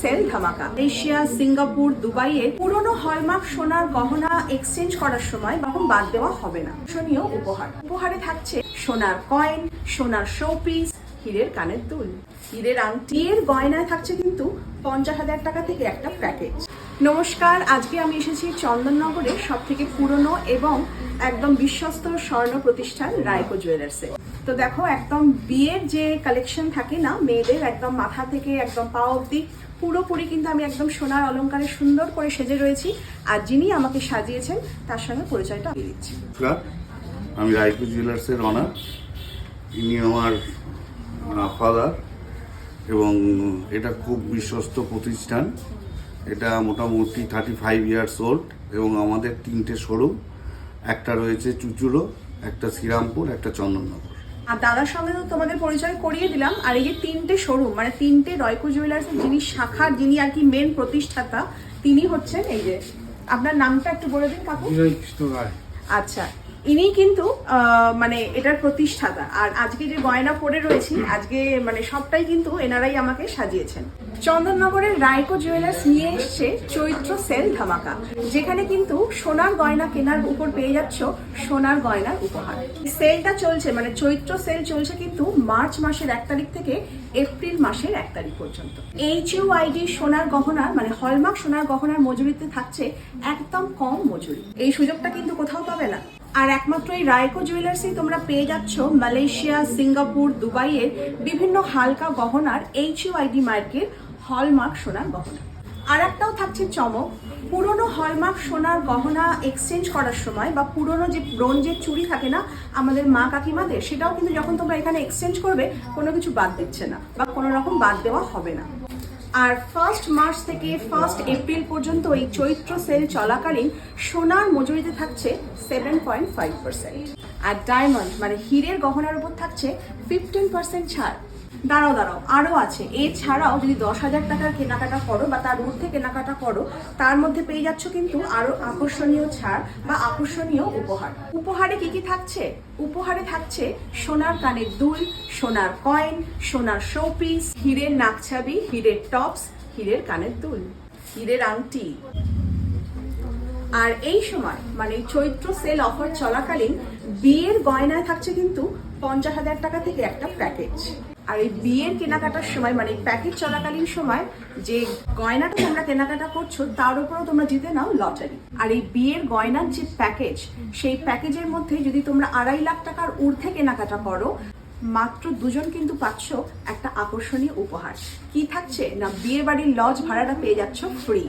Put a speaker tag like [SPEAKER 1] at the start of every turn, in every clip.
[SPEAKER 1] Sell ধামাকা। Asia, Singapore, দুবাইয়ে পুরনো হলমার্ক সোনার গহনা এক্সচেঞ্জ করার সময় তখন বাদ দেওয়া হবে না। শনীয় উপহার। উপহারে থাকছে সোনার কয়েন সোনার শোপিস হীরের কানের দুল। হীরের আংটি। এর গয়নায় থাকছে কিন্তু পঞ্চাশ হাজার টাকা থেকে একটা প্যাকেজ নমস্কার, আজকে আমি এসেছি চন্দননগরের সব থেকে পুরনো এবং একদম বিশ্বস্ত স্বর্ণ প্রতিষ্ঠান রায়কো জুয়েলার্সে। তো দেখো, একদম বিয়ের যে কালেকশন থাকে না, মেয়েদের একদম মাথা থেকে একদম পা অবধি পুরোপুরি কিন্তু আমি একদম সোনার অলঙ্কারে সুন্দর করে সেজে রয়েছি। আর যিনি আমাকে সাজিয়েছেন, তার সঙ্গে পরিচয়টা দিয়ে দিচ্ছি।
[SPEAKER 2] আমি রায়পুর জুয়েলার্সের অনার ইনি আমার ফাদার এবং এটা খুব বিশ্বস্ত প্রতিষ্ঠান। এটা মোটামুটি থার্টি ফাইভ ইয়ার্স ওল্ড এবং আমাদের তিনটে শোরুম একটা রয়েছে চুচুড়ো, একটা শ্রীরামপুর, একটা চন্দননগর।
[SPEAKER 1] আর দাদার সঙ্গে তো তোমাদের পরিচয় করিয়ে দিলাম। আর এই যে তিনটে শোরুম মানে তিনটে রয়কো জুয়েলার্সের যিনি শাখার যিনি আর কি মেন প্রতিষ্ঠাতা তিনি হচ্ছেন এই যে আপনার নামটা একটু বলে দিন কাকু? আচ্ছা। ইনি কিন্তু মানে এটার প্রতিষ্ঠাতা। আর আজকে যে গয়না পরে রয়েছি, আজকে মানে সবটাই কিন্তু এনারাই আমাকে সাজিয়েছেন। চন্দননগরের রায়কো জুয়েলার্স নিয়ে এসছে চৈত্র সেল ধামাকা। যেখানে কিন্তু সোনার গয়না কেনার উপর পেয়ে যাচ্ছ সোনার গয়নার উপহার। সেলটা চলছে মানে চৈত্র সেল চলছে কিন্তু মার্চ মাসের এক তারিখ থেকে এপ্রিল মাসের এক তারিখ পর্যন্ত। এইচ ইউ আইডি সোনার গহনা মানে হলমার্ক সোনার গহনার মজুরিতে থাকছে একদম কম মজুরি। এই সুযোগটা কিন্তু কোথাও পাবে না। আর একমাত্র এই রায়কো জুয়েলার্সই তোমরা পেয়ে যাচ্ছ মালয়েশিয়া, সিঙ্গাপুর, দুবাইয়ের বিভিন্ন হালকা গহনার এইচ ইউ আইডি মার্কের হলমার্ক সোনার গহনা। আর একটাও থাকছে চমক, পুরনো হলমার্ক সোনার গহনা এক্সচেঞ্জ করার সময় বা পুরনো যে ব্রোঞ্জের চুড়ি থাকে না, আমাদের মা কাকিমাদের, সেটাও কিন্তু যখন তোমরা এখানে এক্সচেঞ্জ করবে, কোনো কিছু বাদ দিচ্ছে না বা কোনো রকম বাদ দেওয়া হবে না। আর ফার্স্ট মার্চ থেকে ফার্স্ট এপ্রিল পর্যন্ত এই চৈত্র সেল চলাকালীন সোনার মজুরিতে থাকছে সেভেন পয়েন্ট ফাইভ পার্সেন্ট আর ডায়মন্ড মানে হীরের গহনার উপর থাকছে ফিফটিন পার্সেন্ট ছাড়। দাঁড়াও দাঁড়াও। আরও আছে। এছাড়াও যদি দশ হাজার টাকার কেনাকাটা করো বা তার ঊর্ধ্বে কেনাকাটা করো, তার মধ্যে পেয়ে যাচ্ছ কিন্তু আরও আকর্ষণীয় ছাড় বা আকর্ষণীয় উপহার। উপহারে কি কি থাকছে? উপহারে থাকছে সোনার কানের দুল, সোনার কয়েন, সোনার শোপিস হীরের নাকছাবি, হীরের টপস হীরের কানের দুল, হীরের আংটি। আর এই সময় মানে চৈত্র সেল অফার চলাকালীন, বিয়ের গয়নায় থাকছে কিন্তু পঞ্চাশ হাজার টাকা থেকে একটা প্যাকেজ আর এই বিয়ের কেনাকাটার সময় মানে প্যাকেজ চলাকালীন সময়, যে গয়নাটা তোমরা কেনাকাটা করছ, তার উপরেও তোমরা জিতে নাও লটারি আর এই বিয়ের গয়নার যে প্যাকেজ সেই প্যাকেজের মধ্যে যদি তোমরা আড়াই লাখ টাকার ঊর্ধ্বে কেনাকাটা করো মাত্র দুজন কিন্তু পাচ্ছ একটা আকর্ষণীয় উপহার। কি থাকছে? না বিয়ে বাড়ির লজ ভাড়াটা পেয়ে যাচ্ছ ফ্রি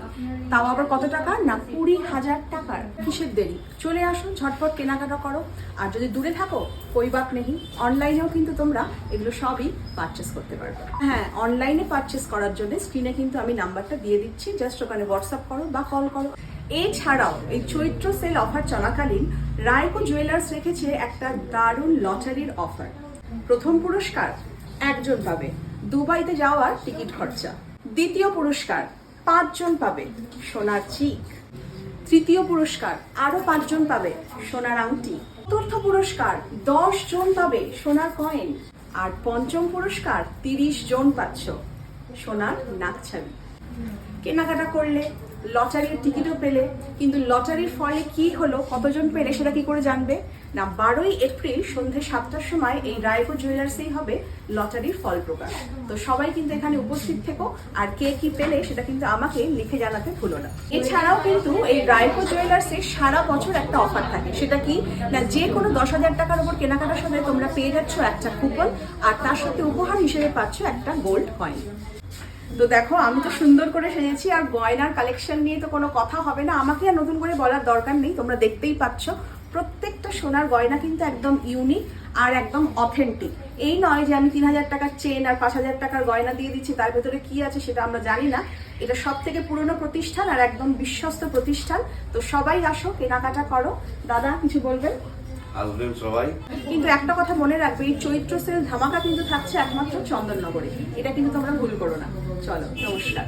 [SPEAKER 1] তাও আবার কত টাকা? না কুড়ি হাজার টাকার। কিসের দেরি? চলে আসো ঝটপট কেনাকাটা করো। আর যদি দূরে থাকো, কই বাক নেই অনলাইনেও কিন্তু তোমরা এগুলো সবই পারচেস করতে পারবে। হ্যাঁ অনলাইনে পারচেস করার জন্য স্ক্রিনে কিন্তু আমি নাম্বারটা দিয়ে দিচ্ছি। জাস্ট ওখানে হোয়াটসঅ্যাপ করো বা কল করো। এছাড়াও এই চৈত্র সেল অফার চলাকালীন রায়কো জুয়েলার্স রেখেছে একটা দারুণ লটারির অফার প্রথম পুরস্কার একজন পাবে। দুবাইতে যাওয়ার টিকিট খরচা। দ্বিতীয় পুরস্কার পাঁচজন পাবে সোনার চিক। তৃতীয় পুরস্কার আরও পাঁচজন পাবে সোনার আংটি। চতুর্থ পুরস্কার দশ জন পাবে সোনার কয়েন আর পঞ্চম পুরস্কার তিরিশ জন পাচ্ছ সোনার নাকছাবি। কেনাকাটা করলে লটারির টিকিটও পেলে, কিন্তু লটারির ফলে কি হলো, কতজন পেলে সেটা কি করে জানবে? না, বারোই এপ্রিল সন্ধ্যে সাতটার সময় এই রায়পুর জুয়েলার্সেই হবে লটারির ফল প্রকাশ। তো সবাই কিন্তু এখানে উপস্থিত থেকো, আর কে কি পেলে সেটা কিন্তু আমাকে লিখে জানাতে ভুলো না। এছাড়াও কিন্তু এই রায়পুর জুয়েলার্সে সারা বছর একটা অফার থাকে। সেটা কি? না, যে কোনো দশ হাজার টাকার উপর কেনাকাটার সময় তোমরা পেয়ে যাচ্ছ একটা কুপন আর তার সাথে উপহার হিসেবে পাচ্ছ একটা গোল্ড কয়েন তো দেখো, আমি তো সুন্দর করে সেজেছি, আর গয়নার কালেকশন নিয়ে তো কোনো কথা হবে না। আমাকে আর নতুন করে বলার দরকার নেই, তোমরা দেখতেই পাচ্ছ। প্রত্যেকটা সোনার গয়না কিন্তু একদম ইউনিক আর একদম অথেন্টিক এই নয় যে আমি তিন হাজার টাকার চেন আর পাঁচ হাজার টাকার গয়না দিয়ে দিচ্ছি, তার ভেতরে কি আছে সেটা আমরা জানি না। এটা সব থেকে পুরনো প্রতিষ্ঠান আর একদম বিশ্বস্ত প্রতিষ্ঠান। তো সবাই আসো, কেনাকাটা করো। দাদা, কিছু বলবেন?
[SPEAKER 2] আসবেন সবাই।
[SPEAKER 1] কিন্তু একটা কথা মনে রাখবে, এই চৈত্র সেল ধামাকা কিন্তু থাকছে একমাত্র চন্দননগরে। এটা কিন্তু তোমরা ভুল করো না। চলো, নমস্কার।